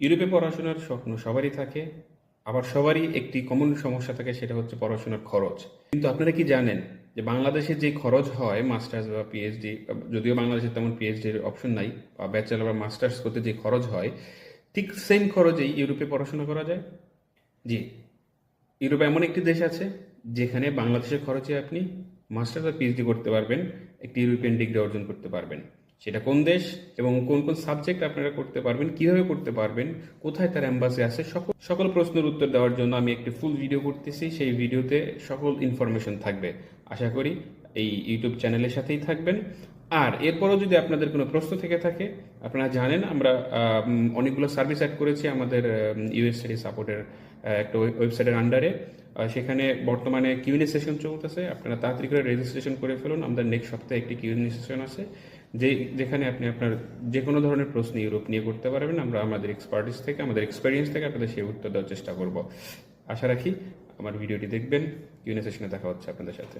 ইউরোপে পড়াশোনার স্বপ্ন সবারই থাকে, আবার সবারই একটি কমন সমস্যা থাকে, সেটা হচ্ছে পড়াশোনার খরচ। কিন্তু আপনারা কি জানেন যে বাংলাদেশে যে খরচ হয়, মাস্টার্স বা পিএইচডি যদিও বাংলাদেশে তেমন পিএইচডির অপশন নাই, বা ব্যাচেলার বা মাস্টার্স করতে যে খরচ হয়, ঠিক সেম খরচেই ইউরোপে পড়াশোনা করা যায়? জি। ইউরোপে এমন একটি দেশ আছে, যেখানে বাংলাদেশের খরচে আপনি মাস্টার্স বা পিএইচডি করতে পারবেন, একটি ইউরোপিয়ান ডিগ্রি অর্জন করতে পারবেন। সেটা কোন দেশ এবং কোন কোন সাবজেক্ট আপনারা করতে পারবেন, কীভাবে করতে পারবেন, কোথায় তার অ্যাম্বাসি আছে, সকল সকল প্রশ্নের উত্তর দেওয়ার জন্য আমি একটি ফুল ভিডিও করতেছি। সেই ভিডিওতে সকল ইনফরমেশন থাকবে। আশা করি এই ইউটিউব চ্যানেলের সাথেই থাকবেন। আর এরপরও যদি আপনাদের কোনো প্রশ্ন থেকে থাকে, আপনারা জানেন আমরা অনেকগুলো সার্ভিস অ্যাড করেছি আমাদের ইউএসএডি সাপোর্টের একটা ওয়েবসাইটের আন্ডারে সেখানে বর্তমানে কিউএনএ সেশন চলতেছে। আপনারা তাড়াতাড়ি করে রেজিস্ট্রেশন করে ফেলুন। আমাদের নেক্সট সপ্তাহে একটি কিউএনএ সেশন আছে, যে, যেখানে আপনি আপনার যে কোনো ধরনের প্রশ্ন ইউরোপ নিয়ে করতে পারবেন। আমরা আমাদের এক্সপার্টিস থেকে, আমাদের এক্সপিরিয়েন্স থেকে আপনাদের সেই উত্তর দেওয়ার চেষ্টা করব। আশা রাখি আমার ভিডিওটি দেখবেন। কিউএনএ সেশনে দেখা হচ্ছে আপনাদের সাথে।